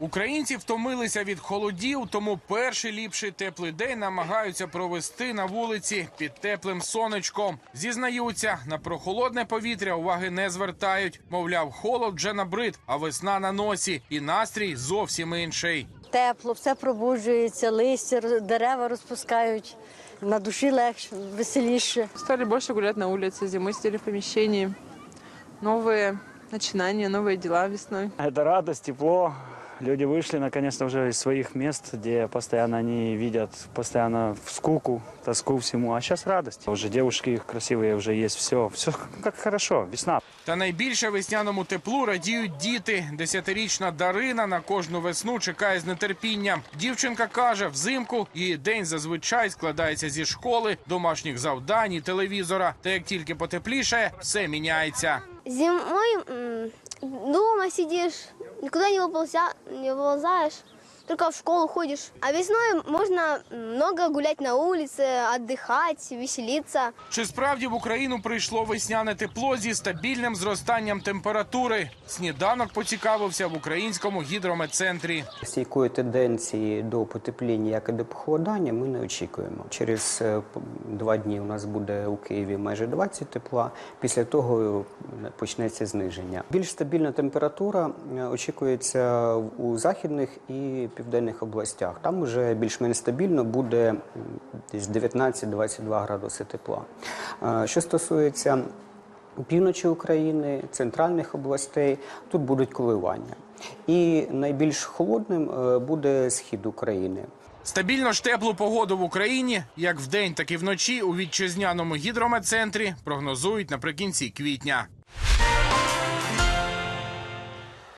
Українці втомилися від холодів, тому перший ліпший теплий день намагаються провести на вулиці під теплим сонечком. Зізнаються, на прохолодне повітря уваги не звертають. Мовляв, холод вже набрид, а весна на носі, і настрій зовсім інший. Тепло, все пробуджується, листя, роз- дерева розпускають. На душі легше, веселіше. Стали больше гулять на улице, зимой сидели в помещении. Новые начинания, новые дела весной. Это радость, тепло. Люди вышли наконец-то уже из своих мест, где постоянно они видят постоянно в скуку, тоску всему. А сейчас радость. Уже девушки красивые уже есть, все, все как хорошо, весна. Та найбільше весняному теплу радіють діти. Десятирічна Дарина на кожну весну чекає з нетерпінням. Дівчинка каже, взимку її день зазвичай складається зі школи, домашніх завдань і телевізора. Та як тільки потеплішає, все міняється. Зимой м, дома сидишь, никуда не, выползя, не вылазаешь, только в школу ходишь. А весной можно много гулять на улице, отдыхать, веселиться. Чи справді в Україну прийшло весняне тепло зі стабільним зростанням температури? Сніданок поцікавився в українському гідрометцентрі. Стійкої тенденції до потепління, як і до похолодання, ми не очікуємо. Через е, п- два дні у нас буде у Києві майже 20 тепла. Після того е, почнеться зниження. Більш стабільна температура е, очікується у західних і південних областях. Там уже більш-менш стабільно буде десь 19-22 градуси тепла. Е, Що стосується півночі України, центральних областей, тут будуть коливання. І найбільш холодним буде схід України. Стабільно ж теплу погоду в Україні, як вдень, так і вночі у вітчизняному гідрометцентрі прогнозують наприкінці квітня.